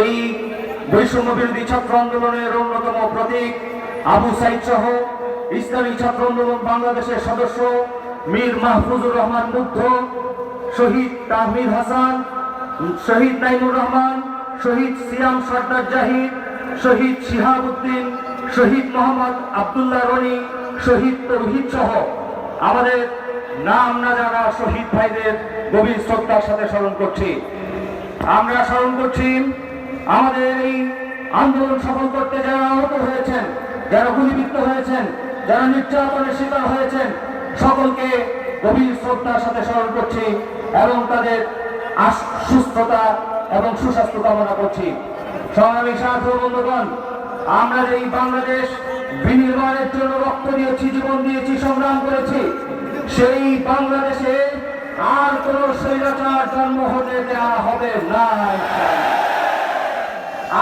এই বৈষম্য বিরোধী ছাত্র আন্দোলনের অন্যতম প্রতীক আবু সাইদ সহ ইসলামী ছাত্র আন্দোলন বাংলাদেশের সদস্য মীর মাহফুজুর রহমান মুগ্ধ, শহীদ তাহমিদ হাসান, শহীদ নাইমুর রহমান, শহীদ সিয়াম সর্দার জাহিদ, শহীদ শিহাব উদ্দিন শহীদ মোহাম্মদ আবদুল্লাহ রনি, শহীদ তৌহিদ সহ আমাদের নাম না জানা শহীদ ভাইদের গভীর শ্রদ্ধার সাথে স্মরণ করছি। আমরা স্মরণ করছি আমাদের এই আন্দোলন সফল করতে যারা আহত হয়েছেন, যারা গুলিবিদ্ধ হয়েছেন, যারা নির্যাতনের শিকার হয়েছেন, সকলকে গভীর শ্রদ্ধার সাথে স্মরণ করছি এবং তাদের সুস্থতা এবং সুস্বাস্থ্য কামনা করছি। সংগ্রামী ও বন্ধুগণ, আমরা যে এই বাংলাদেশ বিনির্মাণের জন্য রক্ত দিয়েছি, জীবন দিয়েছি, সংগ্রাম করেছি, সেই বাংলাদেশে আর কোন স্বৈরাচার জন্ম হতে দেওয়া হবে না।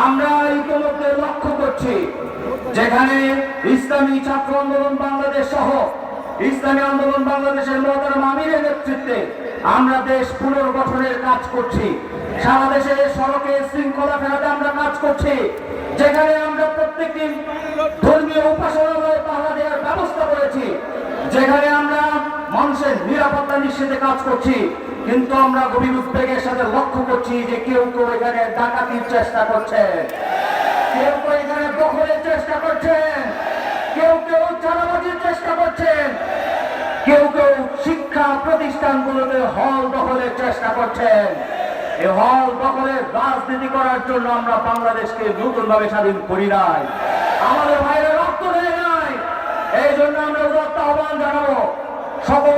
আমরা ইতিমধ্যে লক্ষ্য করছি যেখানে ইসলামী ছাত্র আন্দোলন বাংলাদেশ সহ ইসলামী আন্দোলন বাংলাদেশের মহতারাম আমিরের নেতৃত্বে আমরা দেশ পুনর্গঠনের কাজ করছি। সারা দেশে সড়কে শৃঙ্খলা ফেরাতে আমরা কাজ করছি। যেখানে আমরা প্রত্যেকটি ধর্মীয় উপাসনালয় পাহারা দেওয়ার ব্যবস্থা করেছি। যেখানে আমরা মানুষের নিরাপত্তা নিশ্চিতে কাজ করছি। কিন্তু আমরা গভীর উদ্বেগের সাথে লক্ষ্য করছি যে কেউ কেউ এখানে ডাকাতির চেষ্টা করছে। কেউ কেউ এখানে দখলের চেষ্টা করছেন কেউ কেউ চালাবাজির চেষ্টা করছেন কেউ কেউ শিক্ষা প্রতিষ্ঠানগুলোতে হল দখলের চেষ্টা করছেন এই হল দখলের রাজনীতি করার জন্য আমরা বাংলাদেশকে নতুন ভাবে স্বাধীন করি নাই। আমাদের ভাইরা রক্ত দেয় নাই। এই জন্য আমরা আহ্বান জানাব। সকল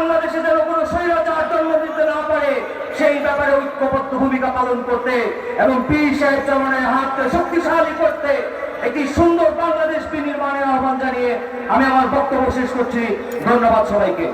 বাংলাদেশে যেন কোনো স্বৈরাচার জন্ম দিতে না পারে, সেই ব্যাপারে ঐক্যবদ্ধ ভূমিকা পালন করতে এবং পীর সাহেব চরণের হাতকে শক্তিশালী করতে একটি সুন্দর বাংলাদেশ বিনির্মাণের আহ্বান জানিয়ে আমি আমার বক্তব্য শেষ করছি। ধন্যবাদ সবাইকে।